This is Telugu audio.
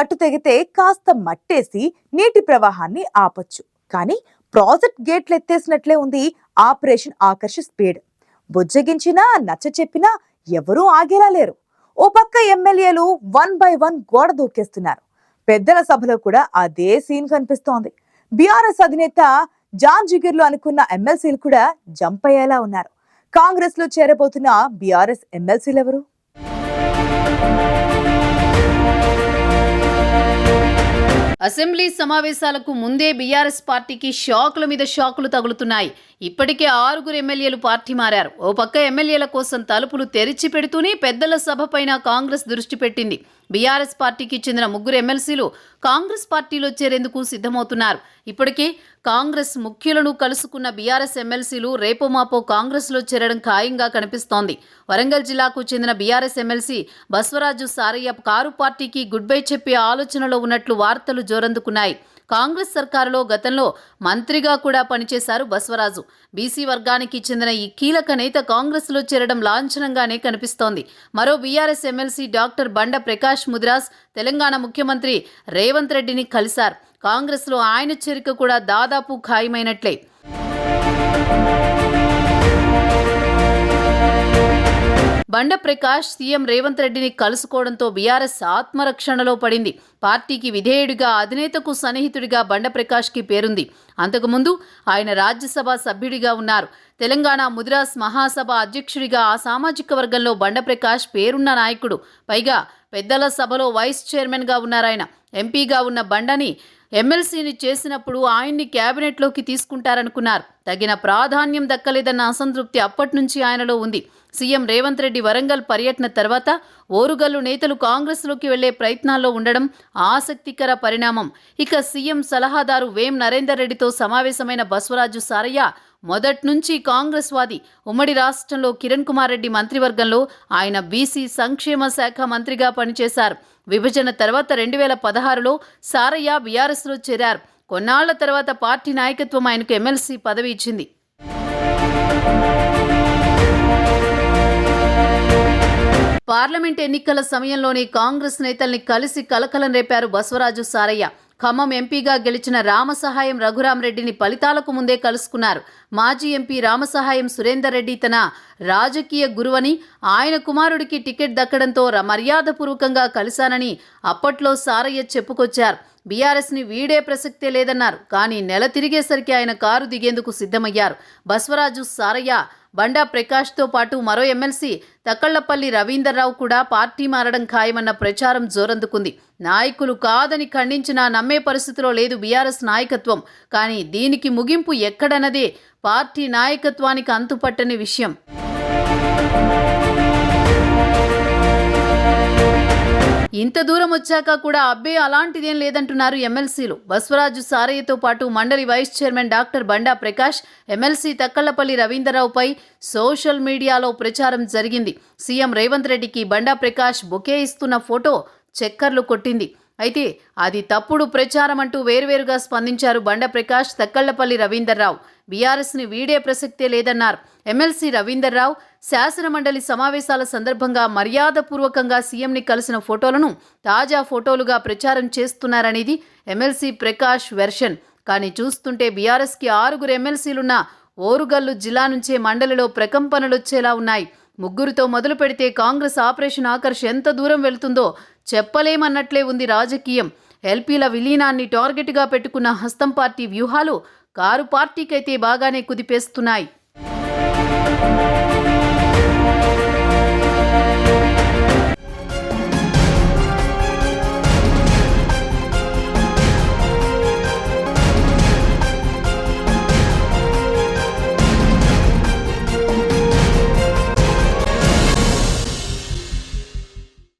కట్టు తెగితే కాస్త మట్టేసి నీటి ప్రవాహాన్ని ఆపొచ్చు. కానీ ప్రాజెక్ట్ గేట్లు ఎత్తేసినట్లే ఉంది ఆపరేషన్ ఆకర్ష స్పీడ్. బుజ్జగించినా నచ్చ చెప్పినా ఎవరూ ఆగేలా లేరు. ఓ పక్క ఎమ్మెల్యేలు వన్ బై వన్ గోడ దూకేస్తున్నారు. పెద్దల సభలో కూడా అదే సీన్ కనిపిస్తోంది. బీఆర్ఎస్ అధినేత జాన్ జిగిర్లు అనుకున్న ఎమ్మెల్సీలు కూడా జంప్ అయ్యేలా ఉన్నారు. కాంగ్రెస్లో చేరబోతున్న బీఆర్ఎస్ ఎమ్మెల్సీలు ఎవరు అసెంబ్లీ సమావేశాలకు ముందే బీఆర్ఎస్ పార్టీకి షాకుల మీద షాకులు తగులుతున్నాయి. ఇప్పటికే ఆరుగురు ఎమ్మెల్యేలు పార్టీ మారారు. ఓ పక్క ఎమ్మెల్యేల కోసం తలుపులు తెరిచి పెడుతూనే పెద్దల సభపైన కాంగ్రెస్ దృష్టి పెట్టింది. బీఆర్ఎస్ పార్టీకి చెందిన ముగ్గురు ఎమ్మెల్సీలు కాంగ్రెస్ పార్టీలో చేరేందుకు సిద్ధమవుతున్నారు. ఇప్పటికే కాంగ్రెస్ ముఖ్యులను కలుసుకున్న బీఆర్ఎస్ ఎమ్మెల్సీలు రేపో మాపో కాంగ్రెస్లో చేరడం ఖాయంగా కనిపిస్తోంది. వరంగల్ జిల్లాకు చెందిన BRS MLC Baswaraju Saraiah car పార్టీకి గుడ్ బై చెప్పే ఆలోచనలో ఉన్నట్లు వార్తలు జోరందుకున్నాయి. కాంగ్రెస్ సర్కారులో గతంలో మంత్రిగా కూడా పనిచేశారు బస్వరాజు. బీసీ వర్గానికి చెందిన ఈ కీలక నేత కాంగ్రెస్లో చేరడం లాంఛనంగానే కనిపిస్తోంది. మరో బీఆర్ఎస్ ఎమ్మెల్సీ డాక్టర్ బండ ప్రకాష్ ముద్రాస్ తెలంగాణ ముఖ్యమంత్రి రేవంత్ రెడ్డిని కలిశారు. కాంగ్రెస్లో ఆయన చేరిక కూడా దాదాపు ఖాయమైనట్లే. బండ ప్రకాష్ సీఎం రేవంత్ రెడ్డిని కలుసుకోవడంతో బీఆర్ఎస్ ఆత్మరక్షణలో పడింది. పార్టీకి విధేయుడిగా అధినేతకు సన్నిహితుడిగా బండ ప్రకాష్కి పేరుంది. అంతకుముందు ఆయన రాజ్యసభ సభ్యుడిగా ఉన్నారు. తెలంగాణ ముదిరాస్ మహాసభ అధ్యక్షుడిగా ఆ సామాజిక వర్గంలో బండ ప్రకాష్ పేరున్న నాయకుడు. పైగా పెద్దల సభలో వైస్ చైర్మన్గా ఉన్నారాయన. ఎంపీగా ఉన్న బండని ఎమ్మెల్సీని చేసినప్పుడు ఆయన్ని క్యాబినెట్లోకి తీసుకుంటారనుకున్నారు. తగిన ప్రాధాన్యం దక్కలేదన్న అసంతృప్తి అప్పటి నుంచి ఆయనలో ఉంది. సీఎం రేవంత్ రెడ్డి వరంగల్ పర్యటన తర్వాత ఓరుగల్లు నేతలు కాంగ్రెస్లోకి వెళ్ళే ప్రయత్నాల్లో ఉండడం ఆసక్తికర పరిణామం. ఇక సీఎం సలహాదారు వేం నరేందర్ రెడ్డితో సమావేశమైన బస్వరాజు సారయ్య మొదట్నుంచి కాంగ్రెస్ వాది ఉమ్మడి రాష్ట్రంలో కిరణ్ కుమార్ రెడ్డి మంత్రివర్గంలో ఆయన బీసీ సంక్షేమ శాఖ మంత్రిగా పనిచేశారు. విభజన తర్వాత రెండు వేల పదహారులో సారయ్య బీఆర్ఎస్లో చేరారు. కొన్నాళ్ళ తర్వాత పార్టీ నాయకత్వం ఆయనకు ఎమ్మెల్సీ పదవి ఇచ్చింది. పార్లమెంట్ ఎన్నికల సమయంలోనే కాంగ్రెస్ నేతల్ని కలిసి కలకలం రేపారు బసవరాజు సారయ్య. ఖమ్మం ఎంపీగా గెలిచిన రామసహాయం రఘురామరెడ్డిని ఫలితాలకు ముందే కలుసుకున్నారు. మాజీ ఎంపీ రామసహాయం సురేందర్ రెడ్డి తన రాజకీయ గురువని ఆయన కుమారుడికి టికెట్ దక్కడంతో ర- మర్యాదపూర్వకంగా కలిశానని అప్పట్లో సారయ్య చెప్పుకొచ్చారు. బీఆర్ఎస్ని వీడే ప్రసక్తే లేదన్నారు. కానీ నెల తిరిగేసరికి ఆయన కారు దిగేందుకు సిద్ధమయ్యారు. బస్వరాజు సారయ్య బండా ప్రకాష్తో పాటు మరో ఎమ్మెల్సీ తక్కళ్ళపల్లి రవీందర్రావు కూడా పార్టీ మారడం ఖాయమన్న ప్రచారం జోరందుకుంది. నాయకులు కాదని ఖండించినా నమ్మే పరిస్థితిలో లేదు బీఆర్ఎస్ నాయకత్వం. కానీ దీనికి ముగింపు ఎక్కడన్నదే పార్టీ నాయకత్వానికి అంతుపట్టని విషయం. ఇంత దూరం వచ్చాక కూడా అబ్బే అలాంటిదేం లేదంటున్నారు ఎమ్మెల్సీలు. బస్వరాజు సారయ్యతో పాటు మండలి vice chairman doctor Banda Prakash MLC Takkallapalli రవీంద్రరావుపై social మీడియాలో ప్రచారం జరిగింది. సీఎం రేవంత్ రెడ్డికి బండా ప్రకాష్ బొకే ఇస్తున్న ఫోటో చక్కర్లు కొట్టింది. అయితే అది తప్పుడు ప్రచారం అంటూ వేర్వేరుగా స్పందించారు బండ ప్రకాష్ తక్కళ్ళపల్లి రవీందర్రావు. బీఆర్ఎస్ని వీడే ప్రసక్తే లేదన్నారు. ఎమ్మెల్సీ రవీందర్రావు శాసనమండలి సమావేశాల సందర్భంగా మర్యాదపూర్వకంగా సీఎంని కలిసిన ఫోటోలను తాజా ఫోటోలుగా ప్రచారం చేస్తున్నారనేది ఎమ్మెల్సీ ప్రకాష్ వెర్షన్. కానీ చూస్తుంటే బీఆర్ఎస్కి ఆరుగురు ఎమ్మెల్సీలున్న ఓరుగల్లు జిల్లా నుంచే మండలిలో ప్రకంపనలొచ్చేలా ఉన్నాయి. ముగ్గురితో మొదలు పెడితే కాంగ్రెస్ ఆపరేషన్ ఆకర్ష్ ఎంత దూరం వెళ్తుందో చెప్పలేమన్నట్లే ఉంది రాజకీయం. ఎల్పీల విలీనాన్ని టార్గెట్గా పెట్టుకున్న హస్తం పార్టీ వ్యూహాలు కారు పార్టీకైతే బాగానే కుదిపేస్తున్నాయి.